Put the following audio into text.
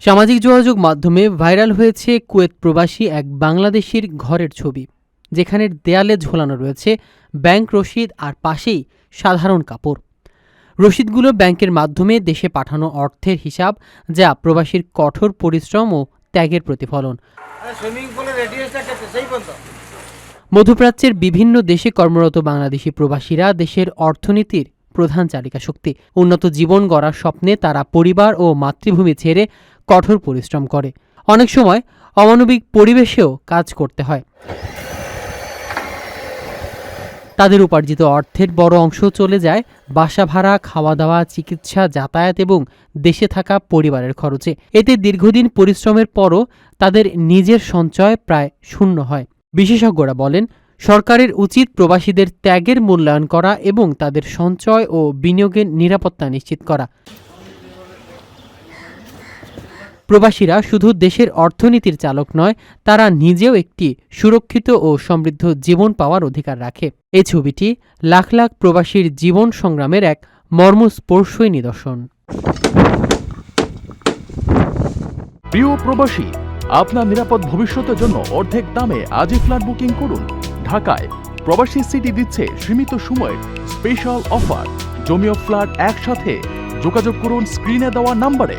সামাজিক যোগাযোগ মাধ্যমে ভাইরাল হয়েছে কুয়েত প্রবাসী এক বাংলাদেশির ঘরের ছবি যেখানে দেয়ালে ঝোলানো রয়েছে ব্যাংক রসিদ আর পাশেই সাধারণ কাপড়। রসিদগুলো ব্যাংকের মাধ্যমে দেশে পাঠানো অর্থের হিসাব যা প্রবাসীর কঠোর পরিশ্রম ও ত্যাগের প্রতিফলন। মধ্যপ্রাচ্যের বিভিন্ন দেশে কর্মরত বাংলাদেশি প্রবাসীরা দেশের অর্থনীতির প্রধান চালিকা শক্তি। উন্নত জীবন গড়ার স্বপ্নে তারা পরিবার ও মাতৃভূমি ছেড়ে কঠোর পরিশ্রম করে। অনেক সময় অমানবিক পরিবেশেও কাজ করতে হয়। তাদের উপার্জিত অর্থের বড় অংশ চলে যায় বাসা ভাড়া খাওয়া দাওয়া চিকিৎসা, যাতায়াত এবং দেশে থাকা পরিবারের খরচে। এতে দীর্ঘদিন পরিশ্রমের পরও তাদের নিজের সঞ্চয় প্রায় শূন্য হয়। বিশেষজ্ঞরা বলেন সরকারের উচিত প্রবাসীদের ত্যাগের মূল্যায়ন করা এবং তাদের সঞ্চয় ও বিনিয়োগের নিরাপত্তা নিশ্চিত করা। প্রবাসীরা শুধু দেশের অর্থনীতির চালক নয়, তারা নিজেও একটি সুরক্ষিত ও সমৃদ্ধ জীবন পাওয়ার অধিকার রাখে। এই ছবিটি লাখ লাখ প্রবাসীর জীবন সংগ্রামের এক মর্মস্পর্শী নিদর্শন। প্রিয় প্রবাসী, আপনার নিরাপদ ভবিষ্যতের জন্য অর্ধেক দামে আজই ফ্ল্যাট বুকিং করুন। ঢাকায় প্রবাসী সিটি দিচ্ছে সীমিত সময়ের স্পেশাল অফার জমিও ফ্ল্যাট একসাথে। যোগাযোগ করুন স্ক্রিনে দেওয়া নাম্বারে।